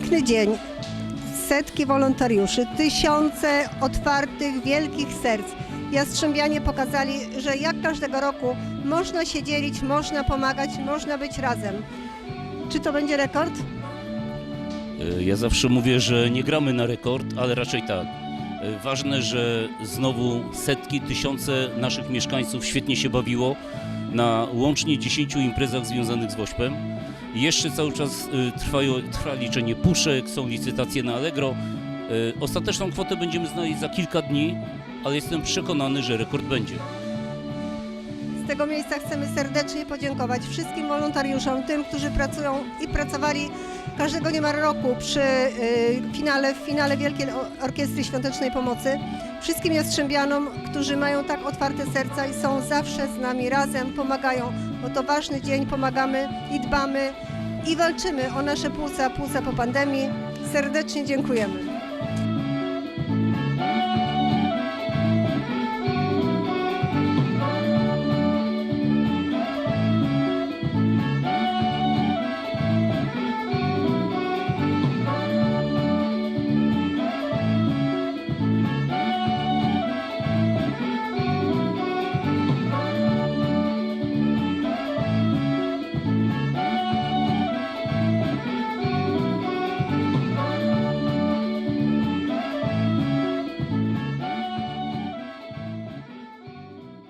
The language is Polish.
piękny dzień. Setki wolontariuszy, tysiące otwartych, wielkich serc. Jastrzębianie pokazali, że jak każdego roku można się dzielić, można pomagać, można być razem. Czy to będzie rekord? E, Ja zawsze mówię, że nie gramy na rekord, ale raczej tak. E, Ważne, że znowu setki, tysiące naszych mieszkańców świetnie się bawiło na łącznie 10 imprezach związanych z Wośpem. Jeszcze cały czas e, trwają, trwa liczenie puszek, są licytacje na Allegro. E, Ostateczną kwotę będziemy znali za kilka dni, ale jestem przekonany, że rekord będzie. Tego miejsca chcemy serdecznie podziękować wszystkim wolontariuszom, tym, którzy pracują i pracowali każdego niemal roku przy y, finale, w finale Wielkiej Orkiestry Świątecznej Pomocy. Wszystkim Jastrzębianom, którzy mają tak otwarte serca i są zawsze z nami razem, pomagają, bo to ważny dzień, pomagamy i dbamy i walczymy o nasze płuca, płuca po pandemii. Serdecznie dziękujemy.